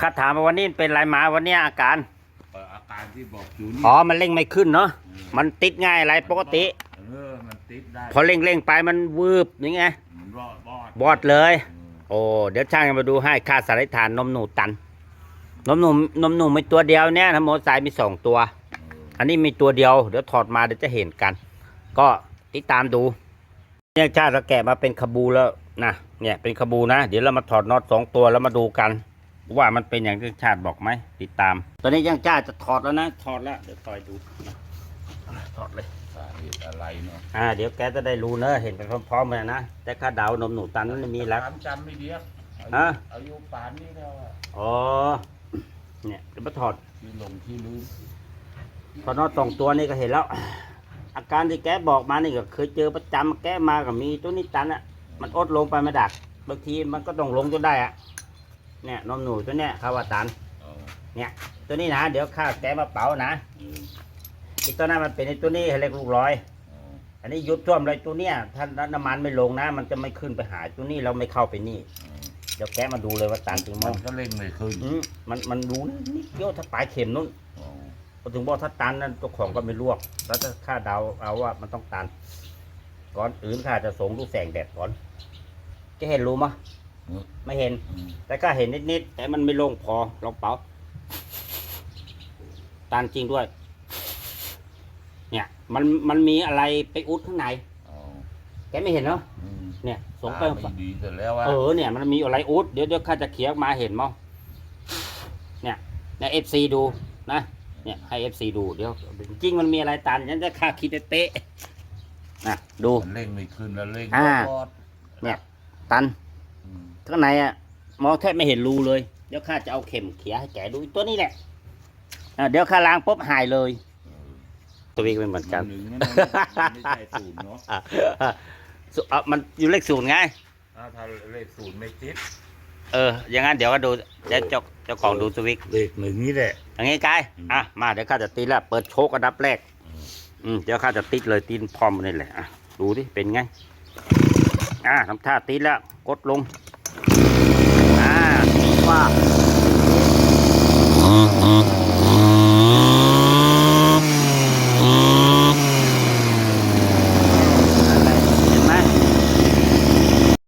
ข้าถามว่าวันนี้เป็นไรมาวันนี้อาการเอ่ออาการที่บอกอยู่นี่อ๋อมันเร่งไม่ขึ้นเนาะมันติดง่ายอะไรปกติ เออมันติดได้พอเร่งเร่งไปมันวืบนี่ไงมันรอดบอดบอดเลย เออโอ้เดี๋ยวช่างจะมาดูให้ค่าสารฐานนมหนูตัน นมหนูนมหนูมีตัวเดียวเนี่ยทั้งหมดสายมีสองตัว เอออันนี้มีตัวเดียว เดี๋ยวถอดมาเดี๋ยวจะเห็นกัน ก็ติดตามดู เนี่ยชาติเราแกะมาเป็นขบูแล้วนะเนี่ยเป็นขบูนะ เดี๋ยวเรามาถอดน็อตสองตัวแล้วมาดูกัน ว่ามันเป็นอย่างที่ชาติบอกไหมติดตาม ตอนนี้ยังจ้าจะถอดแล้วนะถอดแล้วเดี๋ยวต่อยดูนะถอดเลยสาเหตุอะไรเนาะอ่าเดี๋ยวแกจะได้รู้เนอะเห็นไปพร้อมๆกันนะแต่ค่าดาวนมหนูตันนั้นมีแล้วถามจำไม่เดียวอายุฮะอายุป่านนี้แล้วอะอ๋อเนี่ยเดี๋ยวมาถอดที่ลงที่ลืมพอนอตสองตัวนี่ก็เห็นแล้ว อาการที่แกบอกมานี่ก็เคยเจอประจำแกมากับมีตัวนี้ตันอะมันอดลงไปไม่ดักบางทีมันก็ต้องลงจนได้อะ เนี่ยนมหนูตัวเนี้ยคาว่าตันเออเนี่ยตัวนี้นะเดี๋ยวข้าแกมาเป๋านะเอออีกตัวนั้นมันเป็นไอ้ตัวนี้เรียกลูกร้อยเอออันนี้ยุบท่วมเลยตัวเนี้ยถ้าน้ำมันไม่ลงนะ มันจะไม่ขึ้นไปหาตัวนี้เราไม่เข้าไปนี่เออเดี๋ยวแกมาดูเลยว่าตันจริงมั้มันงก็เร่งไม่ขึ้นอืมมันมันรู้นิดเดียวถ้าปลายเข็มนู้นเออพอถึงบอกถ้าตันนั้นตัวของก็ไม่ลวก แล้วถ้าค่าเดาเอาว่ามันต้องตัน ก่อนอื่นข้าจะส่งดูแสงแดดก่อนจะเห็นรู้มะเออ ไม่เห็นอืมแต่ก็เห็นนิดๆแต่มันไม่โลงพอลองเป่าตันจริงด้วย เนี่ย มันมันมีอะไรไปอุดข้างในเออแกไม่เห็นเนาะอืมเนี่ยส่งไปตาไม่ดีเสร็จแล้วว่าเออเนี่ยมันมีอะไรอุดเดี๋ยวเดี๋ยวข้าจะเขียนมาเห็นมั้งเนี่ยในเอฟซีดูนะเนี่ยให้เอฟซีดูเดี๋ยวจริงๆมันมีอะไรตันฉันจะค่าคิดเป๊ะๆนะดูมันเร่งไม่ขึ้นแล้วเร่งอ่าบอดเนี่ยตันอืม ข้างในอะมองแทบไม่เห็นรูเลย เดี๋ยวข้าจะเอาเข็มเขียให้แกดูตัวนี้แหละอะเดี๋ยวข้าล้างปุ๊บหายเลยเออตัวนี้ก็เป็นเหมือนกันหนึ่งนั่นมันไม่ใช่ศูนย์เนาะอะสุอะมันอยู่เลขศูนย์ไงอ่าถ้าเลขศูนย์ไม่ติดเออ อย่างนั้นเดี๋ยวก็ดูเดี๋ยวเจ้าเจ้าของดูสวิกเลขหนึ่งนี่แหละอย่างงี้กายอืมอะมาเดี๋ยวข้าจะตีแล้วเปิดโชกอันดับแรก อืมเดี๋ยวข้าจะติดเลยตีนพร้อมนี่แหละอะดูดิเป็นไง อะทำท่าติดแล้วกดลง อ่าตีว่า